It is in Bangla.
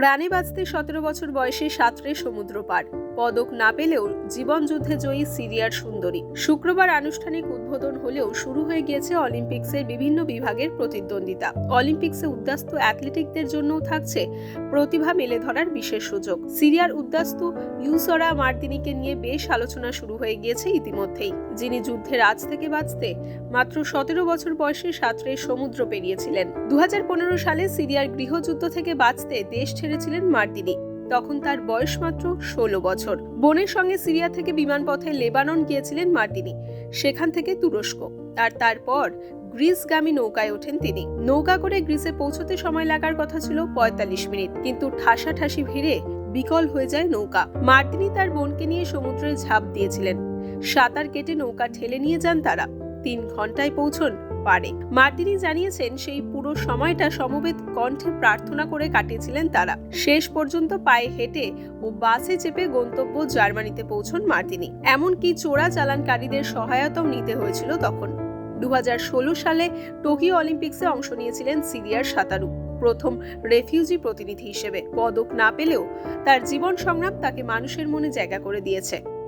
প্রাণে বাঁচতে সতেরো বছর বয়সে সাঁতরে সমুদ্র পার। পদক না পেলেও জীবন যুদ্ধে জয়ী সিরিয়ার সুন্দরী। শুক্রবার আনুষ্ঠানিক উদ্বোধন হলেও শুরু হয়ে গিয়েছে অলিম্পিক্সের বিভিন্ন বিভাগের প্রতিদ্বন্দ্বিতা। অলিম্পিক্সে উদ্যাস্ত অ্যাথলেটিকদের জন্যও থাকছে প্রতিভা মেলে ধরার বিশেষ সুযোগ। সিরিয়ার উদ্যাস্ত ইউসরা মার্তিনিকে নিয়ে বেশ আলোচনা শুরু হয়ে গিয়েছে ইতিমধ্যেই। যিনি যুদ্ধের আজ থেকে বাঁচতে মাত্র সতেরো বছর বয়সে সাঁতরে সমুদ্র পেরিয়েছিলেন। দু হাজার পনেরো সালে সিরিয়ার গৃহযুদ্ধ থেকে বাঁচতে দেশ ছেড়েছিলেন মার্তিনি। তখন তার বয়স মাত্র ষোলো বছর। বোনের সঙ্গে সিরিয়া থেকে বিমানপথে লেবানন গিয়েছিলেন মার্তিনি সেখান থেকে তুরস্ক। আর তারপর গ্রিসগামী নৌকায় ওঠেন তিনি। নৌকা করে গ্রিসে পৌঁছতে সময় লাগার কথা ছিল পঁয়তাল্লিশ মিনিট, কিন্তু ঠাসাঠাসি ভিড়ে বিকল হয়ে যায় নৌকা। মার্তিনি তার বোনকে নিয়ে সমুদ্রে ঝাঁপ দিয়েছিলেন। সাঁতার কেটে নৌকা ঠেলে নিয়ে যান তারা। তিন ঘন্টায় পৌঁছন পারে। মার্তিনি জানিয়েছেন সেই পুরো সময়টা সমবেত কণ্ঠে প্রার্থনা করে কাটিয়েছিলেন তারা। শেষ পর্যন্ত পায়ে হেঁটে ও বাসে চেপে গন্তব্য জার্মানিতে পৌঁছন মার্তিনি এমনকি চোরা চালানকারীদের সহায়তাও নিতে হয়েছিল তখন। দু হাজার ষোলো সালে টোকিও অলিম্পিক্সে অংশ নিয়েছিলেন সিরিয়ার সাঁতারু, প্রথম রেফিউজি প্রতিনিধি হিসেবে। পদক না পেলেও তার জীবন সংগ্রাম তাকে মানুষের মনে জায়গা করে দিয়েছে।